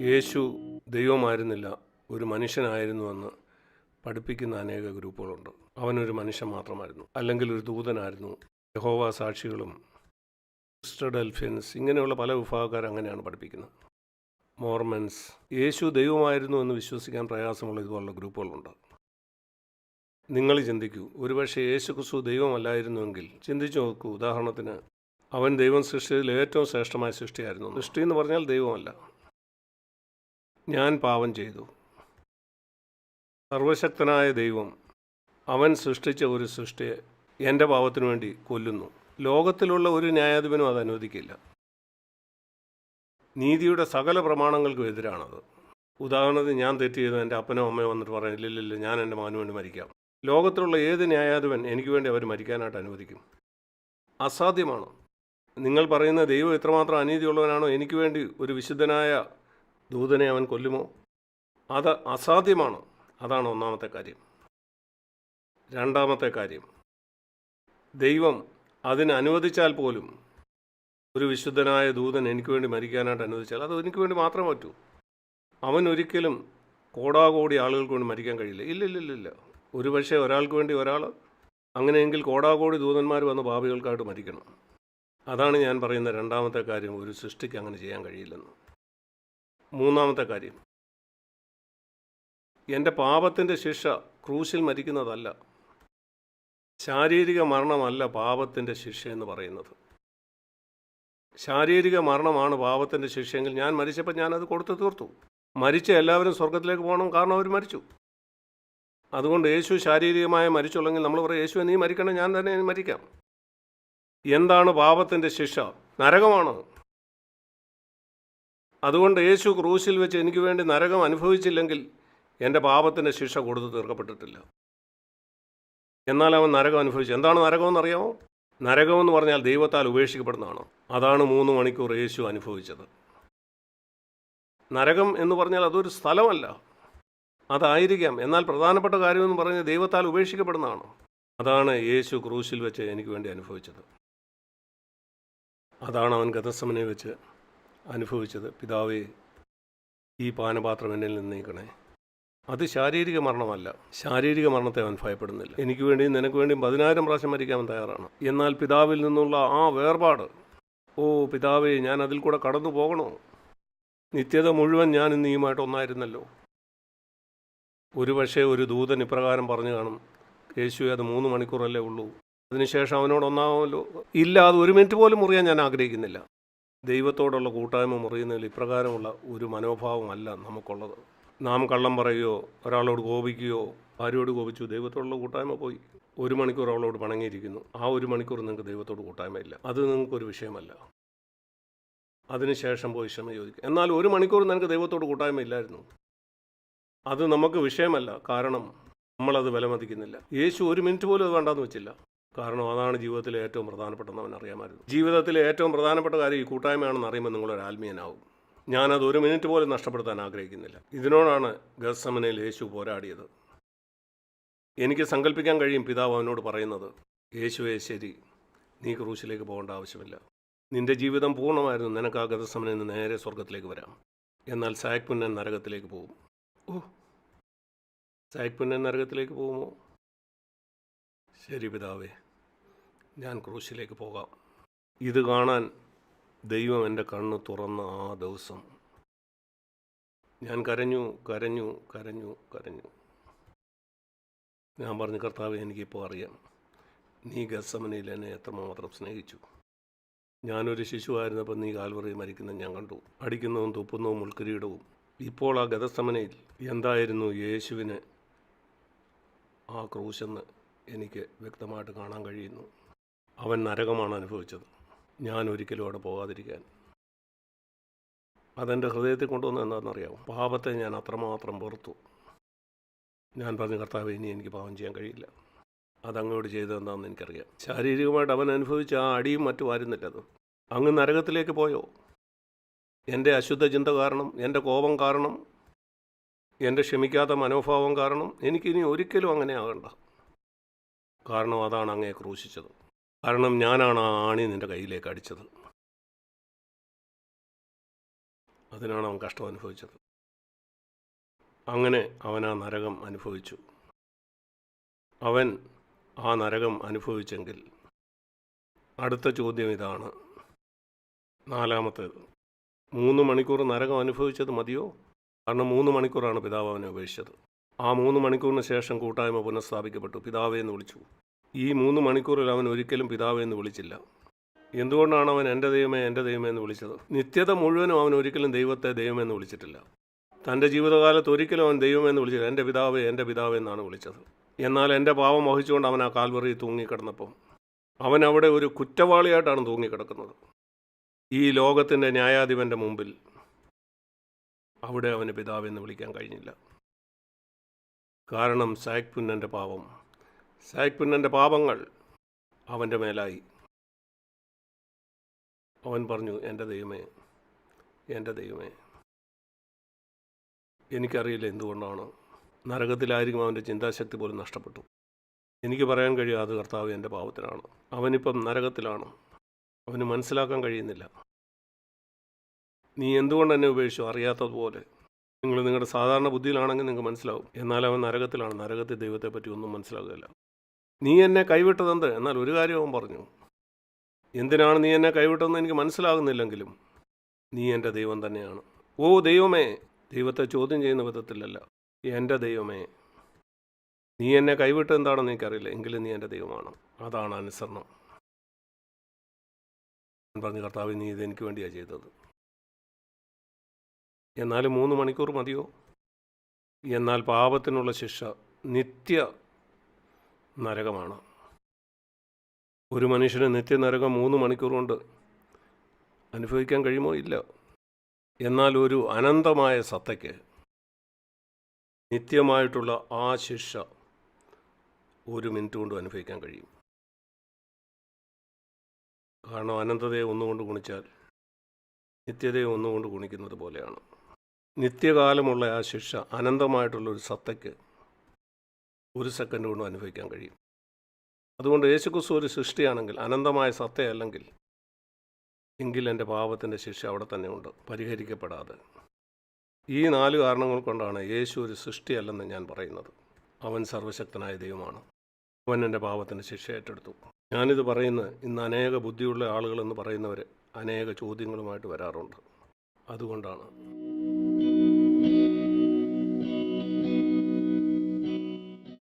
യേശു ദൈവമായിരുന്നില്ല ഒരു മനുഷ്യനായിരുന്നുവെന്ന് പഠിപ്പിക്കുന്ന അനേക ഗ്രൂപ്പുകളുണ്ട്. അവനൊരു മനുഷ്യൻ മാത്രമായിരുന്നു അല്ലെങ്കിൽ ഒരു ദൂതനായിരുന്നു. യഹോവ സാക്ഷികളും സിസ്റ്റർ ഡെൽഫിൻസ് ഇങ്ങനെയുള്ള പല വിഭാഗക്കാർ അങ്ങനെയാണ് പഠിപ്പിക്കുന്നത്. മോർമൻസ് യേശു ദൈവമായിരുന്നു എന്ന് വിശ്വസിക്കാൻ പ്രയാസമുള്ള ഇതുപോലുള്ള ഗ്രൂപ്പുകളുണ്ട്. നിങ്ങൾ ചിന്തിക്കൂ ഒരുപക്ഷെ യേശു ക്രിസ്തു ദൈവമല്ലായിരുന്നുവെങ്കിൽ ചിന്തിച്ചു നോക്കൂ ഉദാഹരണത്തിന് അവൻ ദൈവം സൃഷ്ടിയിൽ ഏറ്റവും ശ്രേഷ്ഠമായ സൃഷ്ടിയായിരുന്നു. സൃഷ്ടി എന്ന് പറഞ്ഞാൽ ദൈവമല്ല. ഞാൻ പാപം ചെയ്തു. സർവശക്തനായ ദൈവം അവൻ സൃഷ്ടിച്ച ഒരു സൃഷ്ടിയെ എന്റെ പാപത്തിനു വേണ്ടി കൊല്ലുന്നു. ലോകത്തിലുള്ള ഒരു ന്യായാധിപനും അത് അനുവദിക്കില്ല. നീതിയുടെ സകല പ്രമാണങ്ങൾക്കും എതിരാണത്. ഉദാഹരണത്തിന് ഞാൻ തെറ്റ് ചെയ്തു എന്റെ അപ്പനോ അമ്മയോ വന്നിട്ട് പറയാം ഇല്ലില്ല ഞാൻ എന്റെ മകനു വേണ്ടി മരിക്കാം. ലോകത്തിലുള്ള ഏത് ന്യായാധിപൻ എനിക്ക് വേണ്ടി അവർ മരിക്കാനായിട്ട് അനുവദിക്കും? അസാധ്യമാണ്. നിങ്ങൾ പറയുന്ന ദൈവം എത്രമാത്രം അനീതിയുള്ളവനാണോ? എനിക്ക് വേണ്ടി ഒരു വിശുദ്ധനായ ദൂതനെ അവൻ കൊല്ലുമോ? അത് അസാധ്യമാണ്. അതാണ് ഒന്നാമത്തെ കാര്യം. രണ്ടാമത്തെ കാര്യം. ദൈവം അതിന് അനുവദിച്ചാൽ പോലും ഒരു വിശുദ്ധനായ ദൂതൻ എനിക്ക് വേണ്ടി മരിക്കാനായിട്ട് അനുവദിച്ചാൽ അത് എനിക്ക് വേണ്ടി മാത്രം പറ്റൂ. അവൻ ഒരിക്കലും കോടാകോടി ആളുകൾക്ക് വേണ്ടി മരിക്കാൻ കഴിയില്ല. ഇല്ല ഇല്ല ഇല്ല ഇല്ല. ഒരു പക്ഷേ ഒരാൾക്ക് വേണ്ടി ഒരാൾ അങ്ങനെയെങ്കിൽ കോടാകോടി ദൂതന്മാർ വന്ന് പാപികൾക്കായിട്ട് മരിക്കണം. അതാണ് ഞാൻ പറയുന്ന രണ്ടാമത്തെ കാര്യം. ഒരു സൃഷ്ടിക്ക് അങ്ങനെ ചെയ്യാൻ കഴിയില്ലെന്ന്. മൂന്നാമത്തെ കാര്യം. എന്റെ പാപത്തിന്റെ ശിക്ഷ ക്രൂശിൽ മരിക്കുന്നതല്ല. ശാരീരിക മരണമല്ല പാപത്തിന്റെ ശിക്ഷ എന്ന് പറയുന്നത്. ശാരീരിക മരണമാണ് പാപത്തിന്റെ ശിക്ഷയെങ്കിൽ ഞാൻ മരിച്ചപ്പോൾ ഞാനത് കൊടുത്തു തീർത്തു. മരിച്ച എല്ലാവരും സ്വർഗത്തിലേക്ക് പോകണം കാരണം അവർ മരിച്ചു. അതുകൊണ്ട് യേശു ശാരീരികമായി മരിച്ചുള്ളെങ്കിൽ നമ്മൾ പറയും യേശു നീ മരിക്കണം ഞാൻ തന്നെ മരിക്കാം. എന്താണ് പാപത്തിന്റെ ശിക്ഷ? നരകമാണ്. അതുകൊണ്ട് യേശു ക്രൂശിൽ വെച്ച് എനിക്ക് വേണ്ടി നരകം അനുഭവിച്ചില്ലെങ്കിൽ എന്റെ പാപത്തിന്റെ ശിക്ഷ കൊടുത്തു തീർക്കപ്പെട്ടിട്ടില്ല. എന്നാൽ അവൻ നരകം അനുഭവിച്ചു. എന്താണ് നരകമെന്ന് അറിയാമോ നരകമെന്ന് പറഞ്ഞാൽ ദൈവത്താൽ ഉപേക്ഷിക്കപ്പെടുന്നതാണ്? അതാണ് മൂന്ന് മണിക്കൂർ യേശു അനുഭവിച്ചത്. നരകം എന്ന് പറഞ്ഞാൽ അതൊരു സ്ഥലമല്ല. അതായിരിക്കാം. എന്നാൽ പ്രധാനപ്പെട്ട കാര്യമെന്ന് പറഞ്ഞാൽ ദൈവത്താൽ ഉപേക്ഷിക്കപ്പെടുന്നതാണ്? അതാണ് യേശു ക്രൂശിൽ വെച്ച് എനിക്ക് വേണ്ടി അനുഭവിച്ചത്. അതാണ് അവൻ ഗതസമനെ വെച്ച് അനുഭവിച്ചത്. പിതാവേ ഈ പാനപാത്രം എന്നിൽ നിന്ന് നീക്കണേ അത് ശാരീരിക മരണമല്ല. ശാരീരിക മരണത്തെ അവൻ ഭയപ്പെടുന്നില്ല. എനിക്ക് വേണ്ടിയും നിനക്ക് വേണ്ടിയും പതിനായിരം പ്രാവശ്യം മരിക്കാൻ തയ്യാറാണ്. എന്നാൽ പിതാവിൽ നിന്നുള്ള ആ വേർപാട് ഓ പിതാവേ ഞാൻ അതിൽ കൂടെ കടന്നു പോകണോ? നിത്യത മുഴുവൻ ഞാൻ നീയുമായിട്ട് ഒന്നായിരുന്നല്ലോ. ഒരുപക്ഷെ ഒരു ദൂതൻ ഇപ്രകാരം പറഞ്ഞു കാണും യേശു അത് മൂന്ന് മണിക്കൂറല്ലേ ഉള്ളൂ. അതിനുശേഷം അവനോട് ഒന്നാമല്ലോ ഇല്ല അത് ഒരു മിനിറ്റ് പോലും മുറിയാൻ ഞാൻ ആഗ്രഹിക്കുന്നില്ല. ദൈവത്തോടുള്ള കൂട്ടായ്മ മുറിയുന്നതിൽ ഇപ്രകാരമുള്ള ഒരു മനോഭാവമല്ല നമുക്കുള്ളത്. നാം കള്ളം പറയുകയോ ഒരാളോട് കോപിക്കുകയോ ഭാര്യയോട് കോപിച്ചു ദൈവത്തോടുള്ള കൂട്ടായ്മ പോയി. ഒരു മണിക്കൂർ അവളോട് പണങ്ങിയിരിക്കുന്നു. ആ ഒരു മണിക്കൂർ നിങ്ങൾക്ക് ദൈവത്തോട് കൂട്ടായ്മയില്ല. അത് നിങ്ങൾക്കൊരു വിഷയമല്ല. അതിനുശേഷം പോയി ക്ഷമ ചോദിക്കും എന്നാൽ ഒരു മണിക്കൂർ നിനക്ക് ദൈവത്തോട് കൂട്ടായ്മ ഇല്ലായിരുന്നു. അത് നമുക്ക് വിഷയമല്ല. കാരണം നമ്മളത് വിലമതിക്കുന്നില്ല. യേശു ഒരു മിനിറ്റ് പോലും അത് വേണ്ടാന്ന് വെച്ചില്ല. കാരണം അതാണ് ജീവിതത്തിലെ ഏറ്റവും പ്രധാനപ്പെട്ടതെന്ന് അവൻ അറിയാമായിരുന്നു. ജീവിതത്തിലെ ഏറ്റവും പ്രധാനപ്പെട്ട കാര്യം ഈ കൂട്ടായ്മയാണെന്ന് അറിയുമ്പോൾ നിങ്ങളൊരു ആത്മീയനാവും. ഞാനത് ഒരു മിനിറ്റ് പോലും നഷ്ടപ്പെടുത്താൻ ആഗ്രഹിക്കുന്നില്ല. ഇതിനോടാണ് ഗസമനയിൽ യേശു പോരാടിയത്. എനിക്ക് സങ്കല്പിക്കാൻ കഴിയും പിതാവ് അവനോട് പറയുന്നത് യേശുവേ ശരി. നീ ക്രൂശിലേക്ക് പോകേണ്ട ആവശ്യമില്ല. നിന്റെ ജീവിതം പൂർണമായിരുന്നു. നിനക്ക് ആ ഗതസമനിൽ നിന്ന് നേരെ സ്വർഗത്തിലേക്ക് വരാം. എന്നാൽ സായക് പുന്നൻ നരകത്തിലേക്ക് പോകും. ഓ. സായക് പുന്നൻ നരകത്തിലേക്ക് പോകുമോ? ശരി പിതാവേ ഞാൻ ക്രൂശിലേക്ക് പോകാം. ഇത് കാണാൻ ദൈവം എന്റെ കണ്ണ് തുറന്ന ആ ദിവസം. ഞാൻ കരഞ്ഞു കരഞ്ഞു കരഞ്ഞു കരഞ്ഞു. ഞാൻ പറഞ്ഞു കർത്താവ് എനിക്കിപ്പോൾ അറിയാം. നീ ഗസമനയിൽ എന്നെ എത്രമാത്രം സ്നേഹിച്ചു. ഞാനൊരു ശിശുവായിരുന്നപ്പോൾ നീ കാൽവറി മരിക്കുന്ന ഞാൻ കണ്ടു. അടിക്കുന്നതും തുപ്പുന്നതും മുൾക്കിരീടവും. ഇപ്പോൾ ആ ഗതസമനയിൽ എന്തായിരുന്നു യേശുവിന് ആ ക്രൂശെന്ന് എനിക്ക് വ്യക്തമായിട്ട് കാണാൻ കഴിയുന്നു. അവൻ നരകമാണ് അനുഭവിച്ചത്. ഞാൻ ഒരിക്കലും അവിടെ പോകാതിരിക്കാൻ. അതെന്റെ ഹൃദയത്തിൽ കൊണ്ടുവന്നു എന്താണെന്നറിയാമോ പാപത്തെ ഞാൻ അത്രമാത്രം വെറുത്തു. ഞാൻ പറഞ്ഞു കർത്താവ് ഇനി എനിക്ക് പാപം ചെയ്യാൻ കഴിയില്ല. അതങ്ങോട്ട് ചെയ്തതെന്താണെന്ന് എനിക്കറിയാം. ശാരീരികമായിട്ട് അവൻ അനുഭവിച്ച ആ അടിയും മറ്റു വരുന്നില്ലത് അങ്ങ് നരകത്തിലേക്ക് പോയോ? എന്റെ അശുദ്ധ ചിന്ത കാരണം എന്റെ കോപം കാരണം എന്റെ ക്ഷമിക്കാത്ത മനോഭാവം കാരണം എനിക്കിനി ഒരിക്കലും അങ്ങനെ ആകണ്ട. കാരണം അതാണ് അങ്ങേ ക്രൂശിച്ചത്. കാരണം ഞാനാണ് ആ ആണി നിന്റെ കയ്യിലേക്ക് അടിച്ചത്. അതിനാണ് അവൻ കഷ്ടം അനുഭവിച്ചത്. അങ്ങനെ അവൻ ആ നരകം അനുഭവിച്ചു. അവൻ ആ നരകം അനുഭവിച്ചെങ്കിൽ അടുത്ത ചോദ്യം ഇതാണ്. നാലാമത്തേത്. മൂന്ന് മണിക്കൂർ നരകം അനുഭവിച്ചത് മതിയോ? കാരണം മൂന്ന് മണിക്കൂറാണ് പിതാവ് അവനെ ഉപേക്ഷിച്ചത്. ആ മൂന്ന് മണിക്കൂറിന് ശേഷം കൂട്ടായ്മ പുനഃസ്ഥാപിക്കപ്പെട്ടു. പിതാവേ എന്ന് വിളിച്ചു. ഈ മൂന്ന് മണിക്കൂറിൽ അവൻ ഒരിക്കലും പിതാവ് എന്ന് വിളിച്ചില്ല. എന്തുകൊണ്ടാണ് അവൻ എന്റെ ദൈവമേ എന്റെ ദൈവമേ എന്ന് വിളിച്ചത്? നിത്യത മുഴുവനും അവൻ ഒരിക്കലും ദൈവത്തെ ദൈവമേ എന്ന് വിളിച്ചിട്ടില്ല. തന്റെ ജീവിതകാലത്ത് ഒരിക്കലും അവൻ ദൈവമെന്ന് വിളിച്ചില്ല. എന്റെ പിതാവ് എന്റെ പിതാവ് എന്നാണ് വിളിച്ചത്. എന്നാൽ എന്റെ പാവം വഹിച്ചുകൊണ്ട് അവൻ ആ കാൽവറി തൂങ്ങിക്കിടന്നപ്പോൾ അവൻ അവിടെ ഒരു കുറ്റവാളിയായിട്ടാണ് തൂങ്ങിക്കിടക്കുന്നത്. ഈ ലോകത്തിന്റെ ന്യായാധിപന്റെ മുമ്പിൽ അവിടെ അവന് പിതാവെന്ന് വിളിക്കാൻ കഴിഞ്ഞില്ല. കാരണം സായക് പുന്നന്റെ പാപം പാപങ്ങൾ അവന്റെ മേലായി. അവൻ പറഞ്ഞു എന്റെ ദൈവമേ എന്റെ ദൈവമേ എനിക്കറിയില്ല എന്തുകൊണ്ടാണ് നരകത്തിലായിരിക്കും അവന്റെ ചിന്താശക്തി പോലും നഷ്ടപ്പെട്ടു. എനിക്ക് പറയാൻ കഴിയും അത് കർത്താവ് എന്റെ പാപത്തിനാണ് അവനിപ്പം നരകത്തിലാണ്. അവന് മനസ്സിലാക്കാൻ കഴിയുന്നില്ല. നീ എന്തുകൊണ്ട് എന്നെ ഉപേക്ഷിച്ചു? അറിയാത്തതുപോലെ നിങ്ങൾ നിങ്ങളുടെ സാധാരണ ബുദ്ധിയിലാണെങ്കിൽ നിങ്ങൾക്ക് മനസ്സിലാവും. എന്നാൽ അവൻ നരകത്തിലാണ്. നരകത്തിൽ ദൈവത്തെപ്പറ്റി ഒന്നും മനസ്സിലാകുകയില്ല. നീ എന്നെ കൈവിട്ടതെന്ത്? എന്നാൽ ഒരു കാര്യവും പറഞ്ഞു. എന്തിനാണ് നീ എന്നെ കൈവിട്ടതെന്ന് എനിക്ക് മനസ്സിലാകുന്നില്ലെങ്കിലും നീ എന്റെ ദൈവം തന്നെയാണ്. ഓ ദൈവമേ ദൈവത്തെ ചോദ്യം ചെയ്യുന്ന വിധത്തിലല്ല എന്റെ ദൈവമേ. നീ എന്നെ കൈവിട്ട് എന്താണെന്ന് എനിക്കറിയില്ല എങ്കിലും നീ എന്റെ ദൈവമാണ്. അതാണ് അനുസരണം. ഞാൻ പറഞ്ഞു കർത്താവ് നീ ഇത് എനിക്ക് വേണ്ടിയാണ് ചെയ്തത്. എന്നാലും മൂന്ന് മണിക്കൂർ മതിയോ? എന്നാൽ പാപത്തിനുള്ള ശിക്ഷ നിത്യ നരകമാണ്. ഒരു മനുഷ്യന് നിത്യനരകം മൂന്ന് മണിക്കൂർ കൊണ്ട് അനുഭവിക്കാൻ കഴിയുമോ? ഇല്ല. എന്നാൽ ഒരു അനന്തമായ സത്തയ്ക്ക് നിത്യമായിട്ടുള്ള ആ ശിക്ഷ ഒരു മിനിറ്റ് കൊണ്ട് അനുഭവിക്കാൻ കഴിയും. കാരണം അനന്തതയെ ഒന്നുകൊണ്ട് ഗുണിച്ചാൽ നിത്യതയെ ഒന്നുകൊണ്ട് ഗുണിക്കുന്നത് പോലെയാണ്. നിത്യകാലമുള്ള ആ ശിക്ഷ അനന്തമായിട്ടുള്ള ഒരു സത്തയ്ക്ക് ഒരു സെക്കൻഡ് കൊണ്ടും അനുഭവിക്കാൻ കഴിയും. അതുകൊണ്ട് യേശുക്രിസ്തു ഒരു സൃഷ്ടിയാണെങ്കിൽ അനന്തമായ സത്തയല്ലെങ്കിൽ എങ്കിൽ എന്റെ പാപത്തിന്റെ ശിക്ഷ അവിടെ തന്നെ ഉണ്ട് പരിഹരിക്കപ്പെടാതെ. ഈ നാല് കാരണങ്ങൾ കൊണ്ടാണ് യേശു ഒരു സൃഷ്ടിയല്ലെന്ന് ഞാൻ പറയുന്നത്. അവൻ സർവശക്തനായ ദൈവമാണ്. അവൻ എന്റെ പാപത്തിന്റെ ശിക്ഷ ഏറ്റെടുത്തു. ഞാനിത് പറയുന്നത് ഇന്ന് അനേക ബുദ്ധിയുള്ള ആളുകളെന്ന് പറയുന്നവർ അനേക ചോദ്യങ്ങളുമായിട്ട് വരാറുണ്ട്. അതുകൊണ്ടാണ്